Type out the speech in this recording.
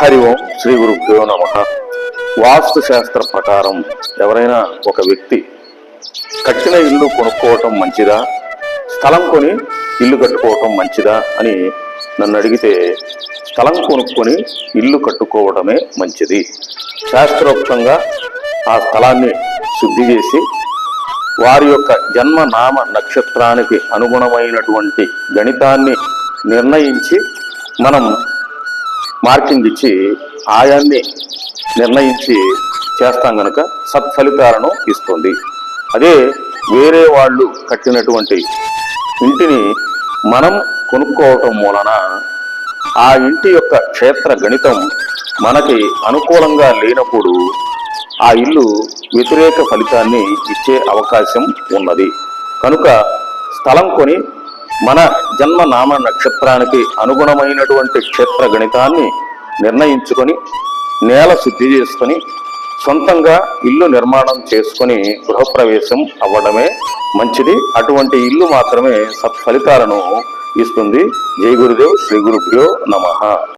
హరి ఓం శ్రీ గురుభ్యో నమ. వాస్తు శాస్త్ర ప్రకారం ఎవరైనా ఒక వ్యక్తి కట్టిన ఇల్లు కొనుక్కోవటం మంచిదా? స్థలం కొని ఇల్లు కట్టుకోవటం మంచిదా? అని నన్ను అడిగితే స్థలం కొనుక్కొని ఇల్లు కట్టుకోవడమే మంచిది. శాస్త్రోక్తంగా ఆ స్థలాన్ని శుద్ధి చేసి వారి యొక్క జన్మ నామ నక్షత్రానికి అనుగుణమైనటువంటి గణితాన్ని నిర్ణయించి మనం మార్కింగ్ ఇచ్చి ఆయాన్ని నిర్ణయించి చేస్తాం కనుక సత్ఫలితాలను ఇస్తుంది. అదే వేరే వాళ్ళు కట్టినటువంటి ఇంటిని మనం కొనుక్కోవటం మూలన ఆ ఇంటి యొక్క క్షేత్ర గణితం మనకి అనుకూలంగా లేనప్పుడు ఆ ఇల్లు వ్యతిరేక ఫలితాన్ని ఇచ్చే అవకాశం ఉన్నది. కనుక స్థలం కొని మన జన్మ నామ నక్షత్రానికి అనుగుణమైనటువంటి క్షేత్ర గణితాన్ని నిర్ణయించుకొని నేల శుద్ధి చేసుకొని సొంతంగా ఇల్లు నిర్మాణం చేసుకొని గృహప్రవేశం అవ్వడమే మంచిది. అటువంటి ఇల్లు మాత్రమే సత్ఫలితాలను ఇస్తుంది. జై గురుదేవ్ శ్రీ గురుభ్యో నమః.